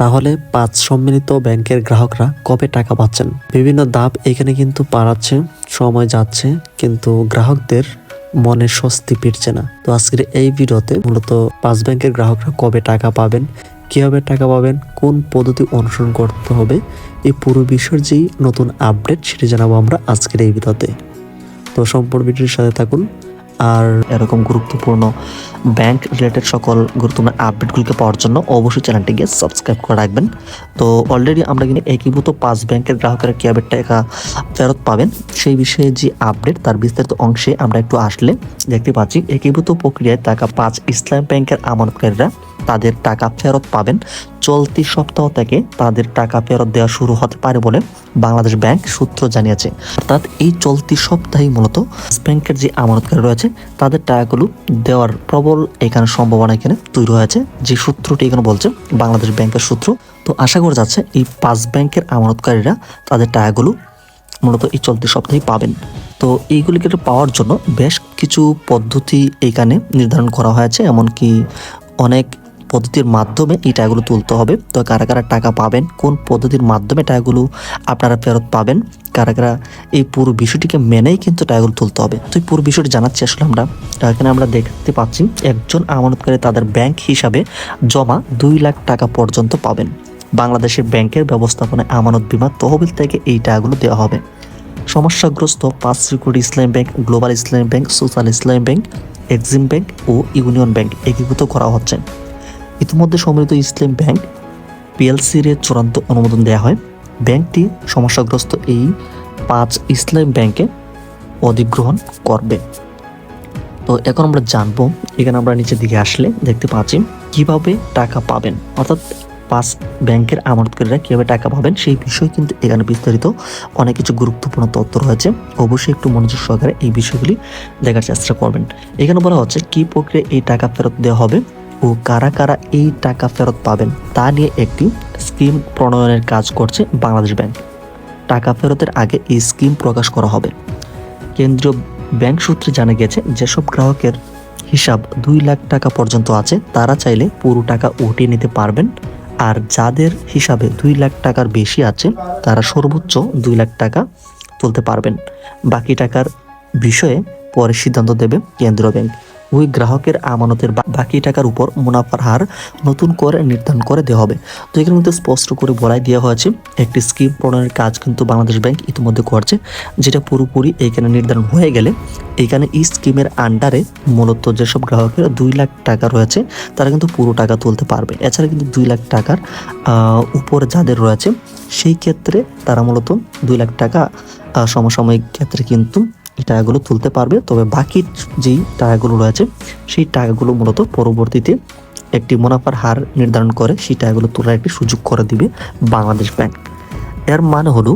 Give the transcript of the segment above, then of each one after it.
তাহলে পাঁচ সম্মিলিত ব্যাংকের গ্রাহকরা কবে টাকা পাচ্ছেন? বিভিন্ন দাব এখানে কিন্তু পাড়াচ্ছে, সময় যাচ্ছে, কিন্তু গ্রাহকদের মনে স্বস্তি ফিরছে না। তো আজকের এই ভিডিওতে মূলত পাঁচ ব্যাংকের গ্রাহকরা কবে টাকা পাবেন, কীভাবে টাকা পাবেন, কোন পদ্ধতি অনুসরণ করতে হবে, এই পুরো বিষয়ের যেই নতুন আপডেট সেটি জানাব আমরা আজকের এই ভিডিওতে। তো সম্পূর্ণ ভিডিওর সাথে থাকুন আর এরকম গুরুত্বপূর্ণ ব্যাংক রিলেটেড সকল গুরুত্বপূর্ণ আপডেটগুলোকে পাওয়ার জন্য অবশ্যই চ্যানেলটিকে সাবস্ক্রাইব করে রাখবেন। তো অলরেডি আমরা কিন্তু একীভূত পাঁচ ব্যাংকের গ্রাহকেরা কীভাবে টাকা ফেরত পাবেন? সেই বিষয়ে যে আপডেট তার বিস্তারিত অংশে আমরা একটু আসলে দেখতে পাচ্ছি। একীভূত প্রক্রিয়ায় টাকা পাঁচ ইসলাম ব্যাংকের আমানতকারীরা তাদের টাকা ফেরত পাবেন। চলতি সপ্তাহ থেকে তাদের টাকা ফেরত দেওয়া শুরু হতে পারে বলে বাংলাদেশ ব্যাংক সূত্র জানিয়েছে। অর্থাৎ এই চলতি সপ্তাহেই মূলত ব্যাংকের যে আমানতকারী রয়েছে, তাদের টাকাগুলো দেওয়ার প্রবল এখানে সম্ভাবনা এখানে তৈরি হয়েছে, যে সূত্রটি এখানে বলছে বাংলাদেশ ব্যাংকের সূত্র। তো আশা করা যাচ্ছে এই পাঁচ ব্যাংকের আমানতকারীরা তাদের টাকাগুলো মূলত এই চলতি সপ্তাহেই পাবেন। তো এইগুলিকে পাওয়ার জন্য বেশ কিছু পদ্ধতি এখানে নির্ধারণ করা হয়েছে, এমনকি অনেক পদ্ধতির মাধ্যমে এই টাকাগুলো তুলতে হবে। তো কারা কারা টাকা পাবেন, কোন পদ্ধতির মাধ্যমে টাকাগুলো আপনারা ফেরত পাবেন, কারা কারা এই পুরো বিষয়টিকে মেনেই কিন্তু টাকাগুলো তুলতে হবে। তো এই পুরো বিষয়টি জানাচ্ছি আসলে আমরা। এখানে আমরা দেখতে পাচ্ছি, একজন আমানতকারী তাদের ব্যাংক হিসাবে জমা দুই লাখ টাকা পর্যন্ত পাবেন। বাংলাদেশের ব্যাংকের ব্যবস্থাপনায় আমানত বিমা তহবিল থেকে এই টাকাগুলো দেওয়া হবে। সমস্যাগ্রস্ত পাঁচ security Islam bank, global Islam bank, social Islam bank, Exim bank ও ইউনিয়ন ব্যাংক একীভূত করা হচ্ছে। ইতিমধ্যে সম্মিলিত ইসলাম ব্যাংক পিএলসির চূড়ান্ত অনুমোদন দেওয়া হয়। ব্যাংকটি সমস্যাগ্রস্ত এই পাঁচ ইসলাম ব্যাংকে অধিগ্রহণ করবে। তো এখন আমরা জানব, এখানে আমরা নিচের দিকে আসলে দেখতে পাচ্ছি কীভাবে টাকা পাবেন। অর্থাৎ পাঁচ ব্যাংকের আমানতকারীরা কীভাবে টাকা পাবেন সেই বিষয়ে কিন্তু এখানে বিস্তারিত অনেক কিছু গুরুত্বপূর্ণ তথ্য রয়েছে। অবশ্যই একটু মনোযোগ সহকারে এই বিষয়গুলি দেখার চেষ্টা করবেন। এখানে বলা হচ্ছে, কি প্রক্রিয়া এই টাকা ফেরত দেওয়া হবে? ও কারা কারা এই টাকা ফেরত পাবেন তা নিয়ে একটি স্কিম প্রণয়নের কাজ করছে বাংলাদেশ ব্যাংক। টাকা ফেরতের আগে এই স্কিম প্রকাশ করা হবে। কেন্দ্রীয় ব্যাংক সূত্রে জানা গেছে, যেসব গ্রাহকের হিসাব দুই লাখ টাকা পর্যন্ত আছে, তারা চাইলে পুরো টাকা উঠিয়ে নিতে পারবেন। আর যাদের হিসাবে দুই লাখ টাকার বেশি আছে, তারা সর্বোচ্চ দুই লাখ টাকা তুলতে পারবেন। বাকি টাকার বিষয়ে পরে সিদ্ধান্ত দেবে কেন্দ্রীয় ব্যাংক। ওই গ্রাহকের আমানতের বাকি টাকার উপর মুনাফার হার নতুন করে নির্ধারণ করে দেওয়া হবে। তো এখানে মধ্যে স্পষ্ট করে বলাই দেওয়া হয়েছে, একটি স্কিম প্রণয়নের কাজ কিন্তু বাংলাদেশ ব্যাংক ইতিমধ্যে করছে, যেটা পুরোপুরি এখানে নির্ধারণ হয়ে গেলে এখানে এই স্কিমের আন্ডারে মূলত যেসব গ্রাহকের দুই লাখ টাকা রয়েছে, তারা কিন্তু পুরো টাকা তুলতে পারবে। এছাড়া কিন্তু দুই লাখ টাকার উপর যাদের রয়েছে, সেই ক্ষেত্রে তারা মূলত দুই লাখ টাকা সমসাময়িক ক্ষেত্রে কিন্তু এই টাকাগুলো তুলতে পারবে। তবে বাকি যেই টাকাগুলো রয়েছে, সেই টাকাগুলো মূলত পরবর্তীতে একটি মুনাফার হার নির্ধারণ করে সেই টাকাগুলো তোলার একটি সুযোগ করে দিবে বাংলাদেশ ব্যাংক। এর মানে হলো,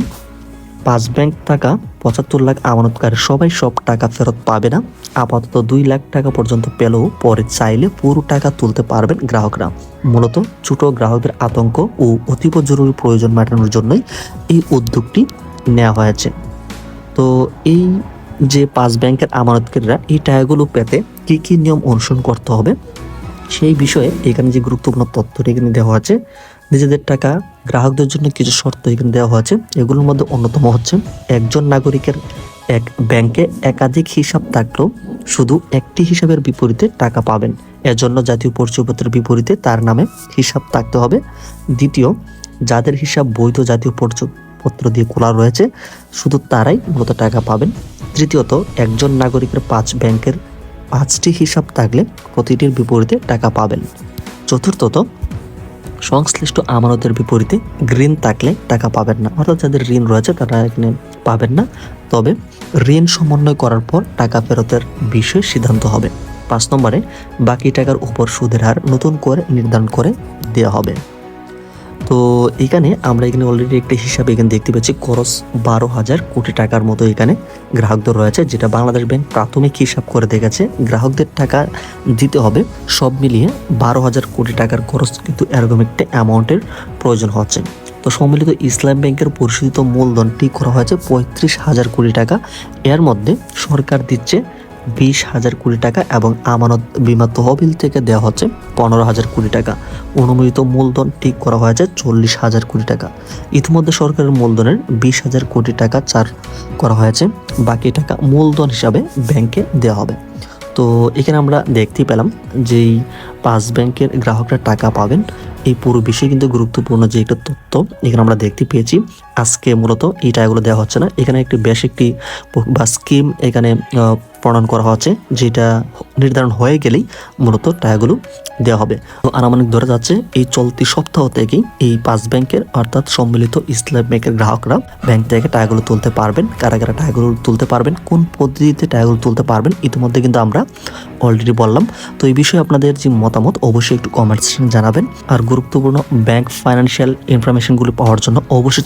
পাঁচ ব্যাংক টাকা পঁচাত্তর লাখ আমানতকারী সবাই সব টাকা ফেরত পাবে না। আপাতত দুই লাখ টাকা পর্যন্ত পেলেও পরে চাইলে পুরো টাকা তুলতে পারবেন গ্রাহকরা। মূলত ছোট গ্রাহকদের আতঙ্ক ও অতীব জরুরি প্রয়োজন মেটানোর জন্যই এই উদ্যোগটি নেওয়া হয়েছে। তো এই যে পাঁচ ব্যাংকের আমানতকারীরা এই টাকাগুলো পেতে কি কি নিয়ম অনুসরণ করতে হবে, সেই বিষয়ে এখানে যে গুরুত্বপূর্ণ তথ্যটি এখানে দেওয়া আছে। নিজেদের টাকা গ্রাহকদের জন্য কিছু শর্ত এখানে দেওয়া হয়েছে এগুলোর মধ্যে অন্যতম হচ্ছে, একজন নাগরিকের এক ব্যাংকে একাধিক হিসাব থাকলেও শুধু একটি হিসাবের বিপরীতে টাকা পাবেন। এজন্য জাতীয় পরিচয়পত্রের বিপরীতে তার নামে হিসাব থাকতে হবে। দ্বিতীয়, যাদের হিসাব বৈধ জাতীয় পরিচয়পত্র দিয়ে খোলা রয়েছে, শুধু তারাই মূলত টাকা পাবেন। তৃতীয়ত, একজন নাগরিকের পাঁচ ব্যাংকের পাঁচটি হিসাব থাকলে প্রতিটির বিপরীতে টাকা পাবেন। চতুর্থত, সংশ্লিষ্ট আমানতের বিপরীতে ঋণ থাকলে টাকা পাবেন না। অর্থাৎ যাদের ঋণ রয়েছে, তারা এখানে পাবেন না। তবে ঋণ সমন্বয় করার পর টাকা ফেরতের বিষয়ে সিদ্ধান্ত হবে। পাঁচ নম্বরে, বাকি টাকার উপর সুদের হার নতুন করে নির্ধারণ করে দেওয়া হবে। তো এখানে আমরা এখানে অলরেডি একটা হিসাবে এখানে দেখতে পাচ্ছি, খরচ বারো হাজার কোটি টাকার মতো এখানে গ্রাহকদের রয়েছে, যেটা বাংলাদেশ ব্যাংক প্রাথমিক হিসাব করে দেখেছে। গ্রাহকদের টাকা দিতে হবে, সব মিলিয়ে বারো হাজার কোটি টাকার খরচ কিন্তু এরকম একটা অ্যামাউন্টের প্রয়োজন হচ্ছে। তো সম্মিলিত ইসলাম ব্যাংকের পরিশোধিত মূলধন ঠিক করা হয়েছে পঁয়ত্রিশ হাজার কোটি টাকা। এর মধ্যে সরকার দিচ্ছে বিশ হাজার কোটি টাকা এবং আমানত বিমা তহবিল থেকে দেওয়া হচ্ছে পনেরো হাজার কোটি টাকা। অনুমোদিত মূলধন ঠিক করা হয়েছে চল্লিশ হাজার কোটি টাকা। ইতিমধ্যে সরকারের মূলধনের বিশ হাজার কোটি টাকা চার করা হয়েছে। বাকি টাকা মূলধন হিসাবে ব্যাংকে দেওয়া হবে। তো এখানে আমরা দেখতেই পেলাম যেই পাঁচ ব্যাংকের গ্রাহকরা টাকা পাবেন, এই পুরো বিষয় কিন্তু গুরুত্বপূর্ণ যে একটা তথ্য এখানে আমরা দেখতে পেয়েছি। আজকে মূলত এই টাকাগুলো দেওয়া হচ্ছে না। এখানে একটি বেশ একটি বা স্কিম এখানে প্রণয়ন করা হচ্ছে, যেটা নির্ধারণ হয়ে গেলেই মূলত টাকাগুলো দেওয়া হবে। তো আনুমানিক ধরা যাচ্ছে, এই চলতি সপ্তাহ থেকেই এই পাঁচ ব্যাংকের অর্থাৎ সম্মিলিত ইসলাম ব্যাংকের গ্রাহকরা ব্যাংক থেকে টাকাগুলো তুলতে পারবেন কারা কারা টাকাগুলো তুলতে পারবেন, কোন পদ্ধতিতে টাকাগুলো তুলতে পারবেন, ইতিমধ্যে কিন্তু আমরা অলরেডি বললাম। তো এই বিষয়ে আপনাদের যে মতামত, অবশ্যই একটু কমেন্ট জানাবেন। আর গুরুত্বপূর্ণ ব্যাংক ফাইন্যান্সিয়াল ইনফরমেশনগুলো পাওয়ার জন্য অবশ্যই